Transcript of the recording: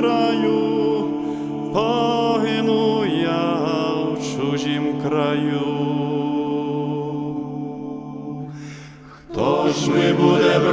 Краю, погину я в чужім краю. Хто ж ми буде?